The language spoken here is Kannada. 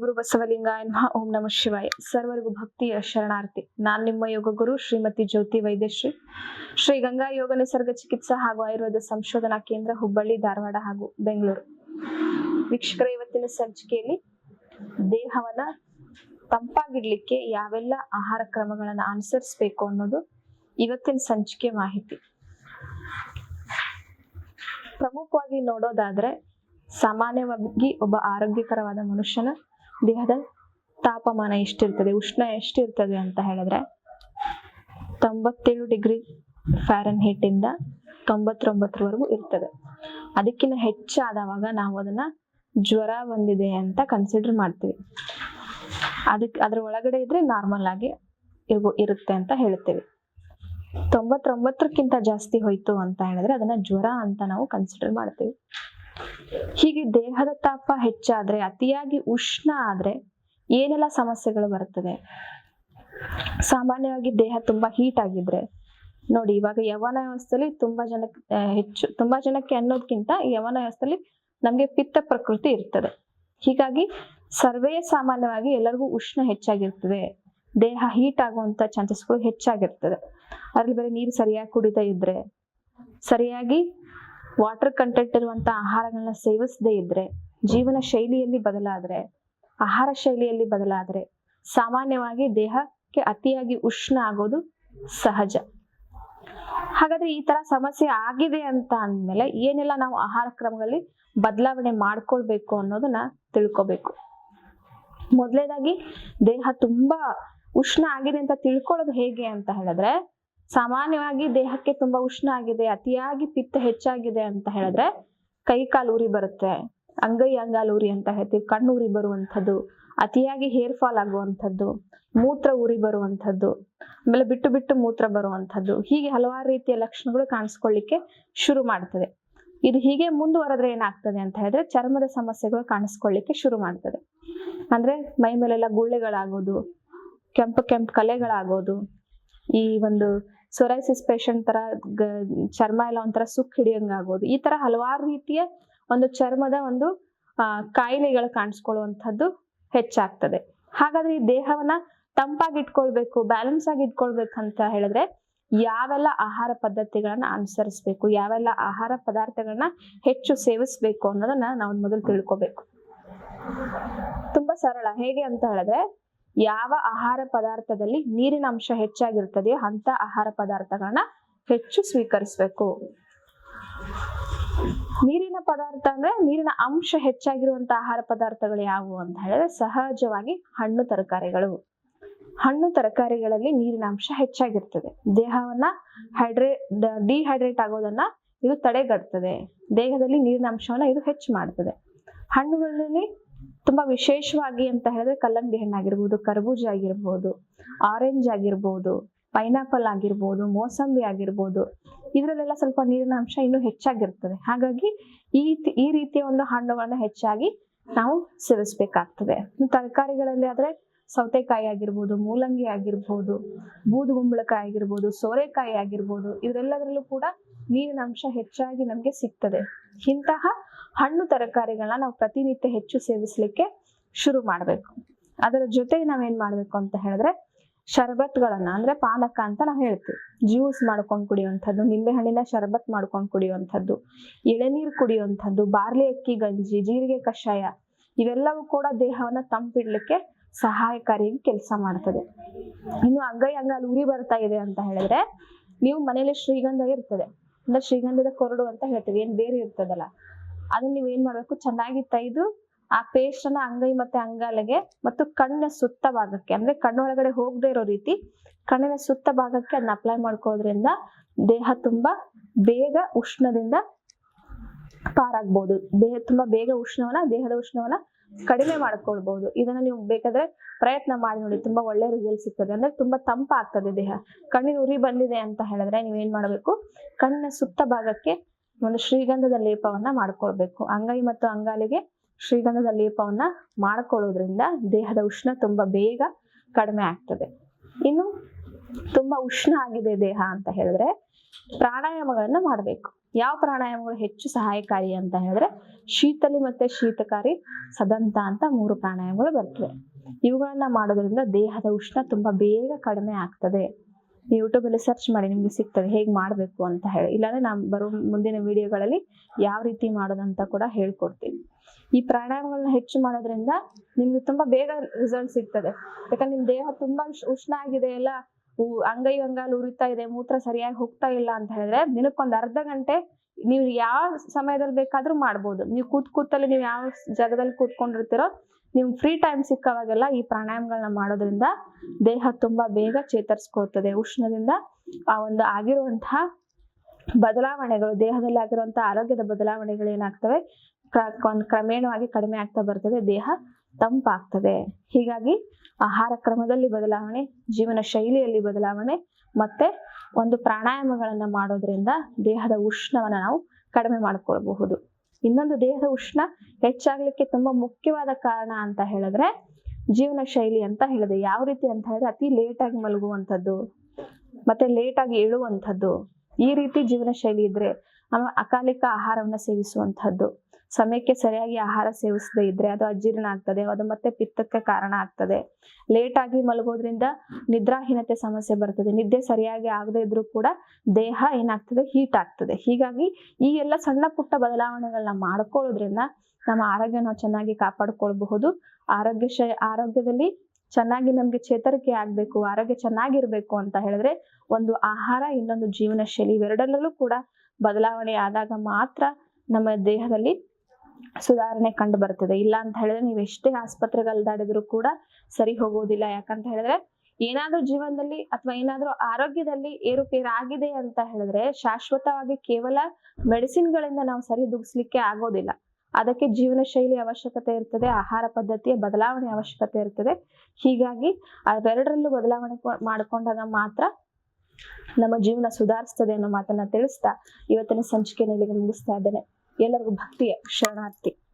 ಗುರು ಬಸವಲಿಂಗಾಯ ಓಂ ನಮಃ ಶಿವಾಯ. ಸರ್ವರಿಗೂ ಭಕ್ತಿಯ ಶರಣಾರ್ಥಿ. ನಾನ್ ನಿಮ್ಮ ಯೋಗ ಗುರು ಶ್ರೀಮತಿ ಜ್ಯೋತಿ ವೈದ್ಯಶ್ರೀ. ಶ್ರೀ ಗಂಗಾ ಯೋಗ ನಿಸರ್ಗ ಚಿಕಿತ್ಸಾ ಹಾಗೂ ಆಯುರ್ವೇದ ಸಂಶೋಧನಾ ಕೇಂದ್ರ ಹುಬ್ಬಳ್ಳಿ, ಧಾರವಾಡ ಹಾಗೂ ಬೆಂಗಳೂರು. ವೀಕ್ಷಕರ, ಇವತ್ತಿನ ಸಂಚಿಕೆಯಲ್ಲಿ ದೇಹವನ್ನ ತಂಪಾಗಿಡ್ಲಿಕ್ಕೆ ಯಾವೆಲ್ಲ ಆಹಾರ ಕ್ರಮಗಳನ್ನ ಅನುಸರಿಸಬೇಕು ಅನ್ನೋದು ಇವತ್ತಿನ ಸಂಚಿಕೆ ಮಾಹಿತಿ. ಪ್ರಮುಖವಾಗಿ ನೋಡೋದಾದ್ರೆ, ಸಾಮಾನ್ಯವಾಗಿ ಒಬ್ಬ ಆರೋಗ್ಯಕರವಾದ ಮನುಷ್ಯನ ದೇಹದ ತಾಪಮಾನ ಎಷ್ಟಿರ್ತದೆ, ಉಷ್ಣ ಎಷ್ಟಿರ್ತದೆ ಅಂತ ಹೇಳಿದ್ರೆ ತೊಂಬತ್ತೇಳು ಡಿಗ್ರಿ ಫ್ಯಾರನ್ ಇಂದ ತೊಂಬತ್ತೊಂಬತ್ತರವರೆಗೂ ಇರ್ತದೆ. ಅದಕ್ಕಿಂತ ಹೆಚ್ಚಾದವಾಗ ನಾವು ಅದನ್ನ ಜ್ವರ ಬಂದಿದೆ ಅಂತ ಕನ್ಸಿಡರ್ ಮಾಡ್ತೀವಿ. ಅದಕ್ಕೆ ಅದ್ರ ಒಳಗಡೆ ಇದ್ರೆ ನಾರ್ಮಲ್ ಆಗಿ ಇರುತ್ತೆ ಅಂತ ಹೇಳ್ತೀವಿ. ತೊಂಬತ್ತೊಂಬತ್ತರಕ್ಕಿಂತ ಜಾಸ್ತಿ ಹೋಯ್ತು ಅಂತ ಹೇಳಿದ್ರೆ ಅದನ್ನ ಜ್ವರ ಅಂತ ನಾವು ಕನ್ಸಿಡರ್ ಮಾಡ್ತೀವಿ. ಹೀಗೆ ದೇಹದ ತಾಪ ಹೆಚ್ಚಾದ್ರೆ ಅತಿಯಾಗಿ ಉಷ್ಣ ಆದ್ರೆ ಏನೆಲ್ಲ ಸಮಸ್ಯೆಗಳು ಬರ್ತದೆ ಸಾಮಾನ್ಯವಾಗಿ ದೇಹ ತುಂಬಾ ಹೀಟ್ ಆಗಿದ್ರೆ ನೋಡಿ ಇವಾಗ ಯವನ ವ್ಯವಸ್ಥೆಯಲ್ಲಿ ತುಂಬಾ ಆ, ಹೆಚ್ಚು ತುಂಬಾ ಜನಕ್ಕೆ ಅನ್ನೋದ್ಕಿಂತ ಯವನ ವ್ಯವಸ್ಥೆಯಲ್ಲಿ ನಮ್ಗೆ ಪಿತ್ತ ಪ್ರಕೃತಿ ಇರ್ತದೆ. ಹೀಗಾಗಿ ಸರ್ವೇ ಸಾಮಾನ್ಯವಾಗಿ ಎಲ್ಲರಿಗೂ ಉಷ್ಣ ಹೆಚ್ಚಾಗಿರ್ತದೆ. ದೇಹ ಹೀಟ್ ಆಗುವಂತ ಚಾನ್ಸಸ್ಗಳು ಹೆಚ್ಚಾಗಿರ್ತದೆ. ಅದ್ರಲ್ಲಿ ಬೇರೆ ನೀರು ಸರಿಯಾಗಿ ಕುಡಿತಾ ಇದ್ರೆ ಸರಿಯಾಗಿ ವಾಟರ್ ಕಂಟೆಂಟ್ ಇರುವಂತ ಆಹಾರಗಳನ್ನ ಸೇವಿಸದೇ ಇದ್ರೆ, ಜೀವನ ಶೈಲಿಯಲ್ಲಿ ಬದಲಾದ್ರೆ, ಆಹಾರ ಶೈಲಿಯಲ್ಲಿ ಬದಲಾದ್ರೆ, ಸಾಮಾನ್ಯವಾಗಿ ದೇಹಕ್ಕೆ ಅತಿಯಾಗಿ ಉಷ್ಣ ಆಗೋದು ಸಹಜ. ಹಾಗಾದ್ರೆ ಈ ತರ ಸಮಸ್ಯೆ ಆಗಿದೆ ಅಂತ ಅಂದ್ಮೇಲೆ ಏನೆಲ್ಲ ನಾವು ಆಹಾರ ಕ್ರಮಗಳಲ್ಲಿ ಬದಲಾವಣೆ ಮಾಡ್ಕೊಳ್ಬೇಕು ಅನ್ನೋದನ್ನ ತಿಳ್ಕೊಬೇಕು. ಮೊದಲೇದಾಗಿ ದೇಹ ತುಂಬಾ ಉಷ್ಣ ಆಗಿದೆ ಅಂತ ತಿಳ್ಕೊಳ್ಳೋದು ಹೇಗೆ ಅಂತ ಹೇಳಿದ್ರೆ ಸಾಮಾನ್ಯವಾಗಿ ದೇಹಕ್ಕೆ ತುಂಬಾ ಉಷ್ಣ ಆಗಿದೆ ಅತಿಯಾಗಿ ಪಿತ್ತ ಹೆಚ್ಚಾಗಿದೆ ಅಂತ ಹೇಳಿದ್ರೆ ಕೈ ಕಾಲು ಉರಿ ಬರುತ್ತೆ, ಅಂಗೈ ಅಂಗಾಲು ಉರಿ ಅಂತ ಹೇಳ್ತೀವಿ ಕಣ್ಣು ಉರಿ ಬರುವಂಥದ್ದು, ಅತಿಯಾಗಿ ಹೇರ್ ಫಾಲ್ ಆಗುವಂಥದ್ದು, ಮೂತ್ರ ಉರಿ ಬರುವಂಥದ್ದು, ಆಮೇಲೆ ಬಿಟ್ಟು ಬಿಟ್ಟು ಮೂತ್ರ ಬರುವಂಥದ್ದು, ಹೀಗೆ ಹಲವಾರು ರೀತಿಯ ಲಕ್ಷಣಗಳು ಕಾಣಿಸ್ಕೊಳ್ಳಿಕ್ಕೆ ಶುರು ಮಾಡ್ತದೆ. ಇದು ಹೀಗೆ ಮುಂದುವರೆದ್ರೆ ಏನಾಗ್ತದೆ ಅಂತ ಹೇಳಿದ್ರೆ ಚರ್ಮದ ಸಮಸ್ಯೆಗಳು ಕಾಣಿಸ್ಕೊಳ್ಳಿಕ್ಕೆ ಶುರು ಮಾಡ್ತದೆ. ಅಂದ್ರೆ ಮೈ ಮೇಲೆಲ್ಲ ಗುಳ್ಳೆಗಳಾಗೋದು, ಕೆಂಪು ಕೆಂಪು ಕಲೆಗಳಾಗೋದು, ಈ ಒಂದು ಸೊರೈಸಿಸ್ ಪೇಷಂಟ್ ತರ ಚರ್ಮ ಎಲ್ಲ ಒಂಥರ ಸುಕ್ ಹಿಡಿಯಂಗಾಗೋದು ಈ ತರ ಹಲವಾರು ರೀತಿಯ ಒಂದು ಚರ್ಮದ ಒಂದು ಕಾಯಿಲೆಗಳು ಕಾಣಿಸ್ಕೊಳ್ಳುವಂಥದ್ದು ಹೆಚ್ಚಾಗ್ತದೆ. ಹಾಗಾದ್ರೆ ಈ ದೇಹವನ್ನ ತಂಪಾಗಿ ಇಟ್ಕೊಳ್ಬೇಕು ಬ್ಯಾಲೆನ್ಸ್ ಆಗಿ ಇಟ್ಕೊಳ್ಬೇಕಂತ ಹೇಳಿದ್ರೆ ಯಾವೆಲ್ಲ ಆಹಾರ ಪದ್ಧತಿಗಳನ್ನ ಅನುಸರಿಸ್ಬೇಕು, ಯಾವೆಲ್ಲ ಆಹಾರ ಪದಾರ್ಥಗಳನ್ನ ಹೆಚ್ಚು ಸೇವಿಸ್ಬೇಕು ಅನ್ನೋದನ್ನ ನಾವು ಮೊದಲು ತಿಳ್ಕೊಬೇಕು. ತುಂಬಾ ಸರಳ. ಹೇಗೆ ಅಂತ ಹೇಳಿದ್ರೆ ಯಾವ ಆಹಾರ ಪದಾರ್ಥದಲ್ಲಿ ನೀರಿನ ಅಂಶ ಹೆಚ್ಚಾಗಿರ್ತದೆಯೋ ಅಂತ ಆಹಾರ ಪದಾರ್ಥಗಳನ್ನ ಹೆಚ್ಚು ಸ್ವೀಕರಿಸಬೇಕು. ನೀರಿನ ಪದಾರ್ಥ ಅಂದ್ರೆ ನೀರಿನ ಅಂಶ ಹೆಚ್ಚಾಗಿರುವಂತ ಆಹಾರ ಪದಾರ್ಥಗಳು ಯಾವುವು ಅಂತ ಹೇಳಿದ್ರೆ ಸಹಜವಾಗಿ ಹಣ್ಣು ತರಕಾರಿಗಳು. ಹಣ್ಣು ತರಕಾರಿಗಳಲ್ಲಿ ನೀರಿನ ಅಂಶ ಹೆಚ್ಚಾಗಿರ್ತದೆ. ದೇಹವನ್ನ ಹೈಡ್ರೇಟ್ ಡಿಹೈಡ್ರೇಟ್ ಆಗೋದನ್ನ ಇದು ತಡೆಗಟ್ತದೆ. ದೇಹದಲ್ಲಿ ನೀರಿನ ಅಂಶವನ್ನ ಇದು ಹೆಚ್ಚು ಮಾಡ್ತದೆ. ಹಣ್ಣುಗಳಲ್ಲಿ ತುಂಬಾ ವಿಶೇಷವಾಗಿ ಅಂತ ಹೇಳಿದ್ರೆ ಕಲ್ಲಂಗಡಿ ಹಣ್ಣಾಗಿರ್ಬೋದು ಕರ್ಬೂಜ ಆಗಿರ್ಬೋದು ಆರೆಂಜ್ ಆಗಿರ್ಬೋದು ಪೈನಾಪಲ್ ಆಗಿರ್ಬೋದು, ಮೋಸಂಬಿ ಆಗಿರ್ಬೋದು. ಇದರಲ್ಲೆಲ್ಲ ಸ್ವಲ್ಪ ನೀರಿನ ಅಂಶ ಇನ್ನೂ ಹೆಚ್ಚಾಗಿರ್ತದೆ. ಹಾಗಾಗಿ ಈ ಈ ರೀತಿಯ ಒಂದು ಹಣ್ಣುಗಳನ್ನ ಹೆಚ್ಚಾಗಿ ನಾವು ಸೇವಿಸ್ಬೇಕಾಗ್ತದೆ. ತರಕಾರಿಗಳಲ್ಲಿ ಆದ್ರೆ ಸೌತೆಕಾಯಿ ಆಗಿರ್ಬೋದು, ಮೂಲಂಗಿ ಆಗಿರ್ಬೋದು ಬೂದುಗುಂಬಳಕಾಯಿ ಆಗಿರ್ಬೋದು, ಸೋರೆಕಾಯಿ ಆಗಿರ್ಬೋದು, ಇದರೆಲ್ಲದರಲ್ಲೂ ಕೂಡ ನೀರಿನ ಅಂಶ ಹೆಚ್ಚಾಗಿ ನಮ್ಗೆ ಸಿಗ್ತದೆ. ಇಂತಹ ಹಣ್ಣು ತರಕಾರಿಗಳನ್ನ ನಾವು ಪ್ರತಿನಿತ್ಯ ಹೆಚ್ಚು ಸೇವಿಸ್ಲಿಕ್ಕೆ ಶುರು ಮಾಡ್ಬೇಕು. ಅದರ ಜೊತೆಗೆ ನಾವೇನ್ ಮಾಡ್ಬೇಕು ಅಂತ ಹೇಳಿದ್ರೆ ಶರಬತ್ಗಳನ್ನ ಅಂದ್ರೆ ಪಾನಕ ಅಂತ ನಾವು ಹೇಳ್ತೀವಿ. ಜ್ಯೂಸ್ ಮಾಡ್ಕೊಂಡು ಕುಡಿಯುವಂಥದ್ದು, ನಿಂಬೆ ಹಣ್ಣಿನ ಶರಬತ್ ಮಾಡ್ಕೊಂಡು ಕುಡಿಯುವಂಥದ್ದು, ಎಳೆನೀರು ಕುಡಿಯುವಂಥದ್ದು, ಬಾರ್ಲಿ ಅಕ್ಕಿ, ಗಂಜಿ, ಜೀರಿಗೆ ಕಷಾಯ ಇವೆಲ್ಲವೂ ಕೂಡ ದೇಹವನ್ನ ತಂಪಿಡ್ಲಿಕ್ಕೆ ಸಹಾಯಕಾರಿಯಾಗಿ ಕೆಲಸ ಮಾಡ್ತದೆ. ಇನ್ನು ಅಂಗೈ ಅಂಗಲ್ಲಿ ಉರಿ ಬರ್ತಾ ಇದೆ ಅಂತ ಹೇಳಿದ್ರೆ ನೀವು ಮನೇಲಿ ಶ್ರೀಗಂಧ ಇರ್ತದೆ. ಅಂದ್ರೆ ಶ್ರೀಗಂಧದ ಕೊರಡು ಅಂತ ಹೇಳ್ತೀವಿ. ಏನ್ ಬೇರೆ ಇರ್ತದಲ್ಲ. ಅದನ್ನ ನೀವ್ ಏನ್ ಮಾಡ್ಬೇಕು? ಚೆನ್ನಾಗಿ ತೆಗೆದು ಆ ಪೇಸ್ಟ್ ಅನ್ನ ಅಂಗೈ ಮತ್ತೆ ಅಂಗಾಲಿಗೆ ಮತ್ತು ಕಣ್ಣಿನ ಸುತ್ತ ಭಾಗಕ್ಕೆ, ಅಂದ್ರೆ ಕಣ್ಣೊಳಗಡೆ ಹೋಗದೆ ಇರೋ ರೀತಿ ಕಣ್ಣಿನ ಸುತ್ತ ಭಾಗಕ್ಕೆ ಅದನ್ನ ಅಪ್ಲೈ ಮಾಡ್ಕೊಳ್ಳೋದ್ರಿಂದ ದೇಹ ತುಂಬಾ ಬೇಗ ಉಷ್ಣದಿಂದ ಪಾರಾಗ್ಬೋದು. ದೇಹ ತುಂಬಾ ಬೇಗ ಉಷ್ಣವನ್ನ, ದೇಹದ ಉಷ್ಣವನ್ನ ಕಡಿಮೆ ಮಾಡ್ಕೊಳ್ಬಹುದು ಇದನ್ನ ನೀವು ಬೇಕಾದ್ರೆ ಪ್ರಯತ್ನ ಮಾಡಿ ನೋಡಿ, ತುಂಬಾ ಒಳ್ಳೆ ರಿಸಲ್ಟ್ ಸಿಗ್ತದೆ. ಅಂದ್ರೆ ತುಂಬಾ ತಂಪಾಗ್ತದೆ ದೇಹ. ಕಣ್ಣಿನ ಉರಿ ಬಂದಿದೆ ಅಂತ ಹೇಳಿದ್ರೆ ನೀವೇನ್ ಮಾಡ್ಬೇಕು? ಕಣ್ಣಿನ ಸುತ್ತ ಭಾಗಕ್ಕೆ ಒಂದು ಶ್ರೀಗಂಧದ ಲೇಪವನ್ನ ಮಾಡ್ಕೊಳ್ಬೇಕು. ಅಂಗೈ ಮತ್ತು ಅಂಗಾಲಿಗೆ ಶ್ರೀಗಂಧದ ಲೇಪವನ್ನ ಮಾಡ್ಕೊಳ್ಳೋದ್ರಿಂದ ದೇಹದ ಉಷ್ಣ ತುಂಬಾ ಬೇಗ ಕಡಿಮೆ ಆಗ್ತದೆ. ಇನ್ನು ತುಂಬಾ ಉಷ್ಣ ಆಗಿದೆ ದೇಹ ಅಂತ ಹೇಳಿದ್ರೆ ಪ್ರಾಣಾಯಾಮಗಳನ್ನ ಮಾಡಬೇಕು. ಯಾವ ಪ್ರಾಣಾಯಾಮಗಳು ಹೆಚ್ಚು ಸಹಾಯಕಾರಿ ಅಂತ ಹೇಳಿದ್ರೆ ಶೀತಲಿ ಮತ್ತೆ ಶೀತಕಾರಿ ಸದಂತ ಅಂತ ಮೂರು ಪ್ರಾಣಾಯಾಮಗಳು ಬರ್ತವೆ. ಇವುಗಳನ್ನ ಮಾಡೋದ್ರಿಂದ ದೇಹದ ಉಷ್ಣ ತುಂಬಾ ಬೇಗ ಕಡಿಮೆ ಆಗ್ತದೆ. ಯೂಟ್ಯೂಬ್ ಅಲ್ಲಿ ಸರ್ಚ್ ಮಾಡಿ ನಿಮ್ಗೆ ಸಿಗ್ತದೆ, ಹೇಗೆ ಮಾಡಬೇಕು ಅಂತ ಹೇಳಿ. ಇಲ್ಲಾಂದ್ರೆ ನಾನು ಬರೋ ಮುಂದಿನ ವಿಡಿಯೋಗಳಲ್ಲಿ ಯಾವ ರೀತಿ ಮಾಡೋದಂತ ಕೂಡ ಹೇಳ್ಕೊಡ್ತೀನಿ. ಈ ಪ್ರಾಣಾಯಾಮಗಳನ್ನ ಹೆಚ್ಚು ಮಾಡೋದ್ರಿಂದ ನಿಮ್ಗೆ ತುಂಬಾ ಬೇಗ ರಿಸಲ್ಟ್ ಸಿಗ್ತದೆ. ಯಾಕಂದ್ರೆ ನಿಮ್ ದೇಹ ತುಂಬಾ ಉಷ್ಣ ಆಗಿದೆ ಎಲ್ಲ ಅಂಗೈ ಅಂಗಾಲು ಉರಿತಾ ಇದೆ, ಮೂತ್ರ ಸರಿಯಾಗಿ ಹೋಗ್ತಾ ಇಲ್ಲ ಅಂತ ಹೇಳಿದ್ರೆ ದಿನಕ್ಕೊಂದು ಅರ್ಧ ಗಂಟೆ ನೀವು ಯಾವ ಸಮಯದಲ್ಲಿ ಬೇಕಾದ್ರೂ ಮಾಡ್ಬೋದು. ನೀವು ಕೂತ್ ಕೂತಲ್ಲಿ ನೀವು ಯಾವ ಜಾಗದಲ್ಲಿ ಕೂತ್ಕೊಂಡಿರ್ತೀರೋ ನಿಮ್ಗೆ ಫ್ರೀ ಟೈಮ್ ಸಿಕ್ಕವಾಗೆಲ್ಲ ಈ ಪ್ರಾಣಾಯಾಮಗಳನ್ನ ಮಾಡೋದ್ರಿಂದ ದೇಹ ತುಂಬಾ ಬೇಗ ಚೇತರಿಸ್ಕೊಳ್ತದೆ. ಉಷ್ಣದಿಂದ ಆ ಒಂದು ಆಗಿರುವಂತಹ ಬದಲಾವಣೆಗಳು, ದೇಹದಲ್ಲಿ ಆಗಿರುವಂತಹ ಆರೋಗ್ಯದ ಬದಲಾವಣೆಗಳು ಏನಾಗ್ತವೆ? ಕೊಂದ್- ಕ್ರಮೇಣವಾಗಿ ಕಡಿಮೆ ಆಗ್ತಾ ಬರ್ತದೆ. ದೇಹ ತಂಪಾಗ್ತದೆ. ಹೀಗಾಗಿ ಆಹಾರ ಕ್ರಮದಲ್ಲಿ ಬದಲಾವಣೆ, ಜೀವನ ಶೈಲಿಯಲ್ಲಿ ಬದಲಾವಣೆ ಮತ್ತೆ ಒಂದು ಪ್ರಾಣಾಯಾಮಗಳನ್ನ ಮಾಡೋದ್ರಿಂದ ದೇಹದ ಉಷ್ಣವನ್ನ ನಾವು ಕಡಿಮೆ ಮಾಡ್ಕೊಳ್ಬಹುದು. ಇನ್ನೊಂದು ದೇಹದ ಉಷ್ಣ ಹೆಚ್ಚಾಗ್ಲಿಕ್ಕೆ ತುಂಬಾ ಮುಖ್ಯವಾದ ಕಾರಣ ಅಂತ ಹೇಳಿದ್ರೆ ಜೀವನ ಶೈಲಿ ಅಂತ ಹೇಳಿದೆ. ಯಾವ ರೀತಿ ಅಂತ ಹೇಳಿದ್ರೆ ಅತಿ ಲೇಟ್ ಆಗಿ ಮಲಗುವಂಥದ್ದು, ಮತ್ತೆ ಲೇಟ್ ಆಗಿ ಏಳುವಂಥದ್ದು, ಈ ರೀತಿ ಜೀವನ ಶೈಲಿ ಇದ್ರೆ ಅಕಾಲಿಕ ಆಹಾರವನ್ನ ಸೇವಿಸುವಂಥದ್ದು. ಸಮಯಕ್ಕೆ ಸರಿಯಾಗಿ ಆಹಾರ ಸೇವಿಸದೇ ಇದ್ರೆ ಅದು ಅಜೀರ್ಣ ಆಗ್ತದೆ, ಅದು ಮತ್ತೆ ಪಿತ್ತಕ್ಕೆ ಕಾರಣ ಆಗ್ತದೆ. ಲೇಟ್ ಆಗಿ ಮಲಗೋದ್ರಿಂದ ನಿದ್ರಾಹೀನತೆ ಸಮಸ್ಯೆ ಬರ್ತದೆ. ನಿದ್ದೆ ಸರಿಯಾಗಿ ಆಗದೇ ಇದ್ರೂ ಕೂಡ ದೇಹ ಏನಾಗ್ತದೆ? ಹೀಟ್ ಆಗ್ತದೆ. ಹೀಗಾಗಿ ಈ ಎಲ್ಲ ಸಣ್ಣ ಪುಟ್ಟ ಬದಲಾವಣೆಗಳನ್ನ ಮಾಡ್ಕೊಳ್ಳೋದ್ರಿಂದ ನಮ್ಮ ಆರೋಗ್ಯ ನಾವು ಚೆನ್ನಾಗಿ ಕಾಪಾಡ್ಕೊಳ್ಬಹುದು. ಆರೋಗ್ಯ ಆರೋಗ್ಯದಲ್ಲಿ ಚೆನ್ನಾಗಿ ನಮ್ಗೆ ಚೇತರಿಕೆ ಆಗ್ಬೇಕು, ಆರೋಗ್ಯ ಚೆನ್ನಾಗಿರ್ಬೇಕು ಅಂತ ಹೇಳಿದ್ರೆ ಒಂದು ಆಹಾರ, ಇನ್ನೊಂದು ಜೀವನ ಶೈಲಿ ಇವೆರಡರಲ್ಲೂ ಕೂಡ ಬದಲಾವಣೆ ಆದಾಗ ಮಾತ್ರ ನಮ್ಮ ದೇಹದಲ್ಲಿ ಸುಧಾರಣೆ ಕಂಡು ಬರ್ತದೆ. ಇಲ್ಲ ಅಂತ ಹೇಳಿದ್ರೆ ನೀವು ಎಷ್ಟೇ ಆಸ್ಪತ್ರೆಗೆ ಅಲ್ದಾಡಿದ್ರು ಕೂಡ ಸರಿ ಹೋಗೋದಿಲ್ಲ. ಯಾಕಂತ ಹೇಳಿದ್ರೆ ಏನಾದ್ರೂ ಜೀವನದಲ್ಲಿ ಅಥವಾ ಏನಾದ್ರೂ ಆರೋಗ್ಯದಲ್ಲಿ ಏರುಪೇರು ಆಗಿದೆ ಅಂತ ಹೇಳಿದ್ರೆ ಶಾಶ್ವತವಾಗಿ ಕೇವಲ ಮೆಡಿಸಿನ್ ಗಳಿಂದ ನಾವು ಸರಿ ದುಗಿಸ್ಲಿಕ್ಕೆ ಆಗೋದಿಲ್ಲ. ಅದಕ್ಕೆ ಜೀವನ ಶೈಲಿ ಅವಶ್ಯಕತೆ ಇರ್ತದೆ, ಆಹಾರ ಪದ್ಧತಿಯ ಬದಲಾವಣೆ ಅವಶ್ಯಕತೆ ಇರ್ತದೆ. ಹೀಗಾಗಿ ಅವೆರಡರಲ್ಲೂ ಬದಲಾವಣೆ ಮಾಡಿಕೊಂಡಾಗ ಮಾತ್ರ ನಮ್ಮ ಜೀವನ ಸುಧಾರಿಸ್ತದೆ ಅನ್ನೋ ಮಾತನ್ನ ತಿಳಿಸ್ತಾ ಇವತ್ತಿನ ಸಂಚಿಕೆ ಇಲ್ಲಿಗೆ ಮುಗಿಸ್ತಾ ಇದ್ದೇನೆ. ಎಲ್ಲರಿಗೂ ಭಕ್ತಿಯ ಶರಣಾರ್ಥಿ.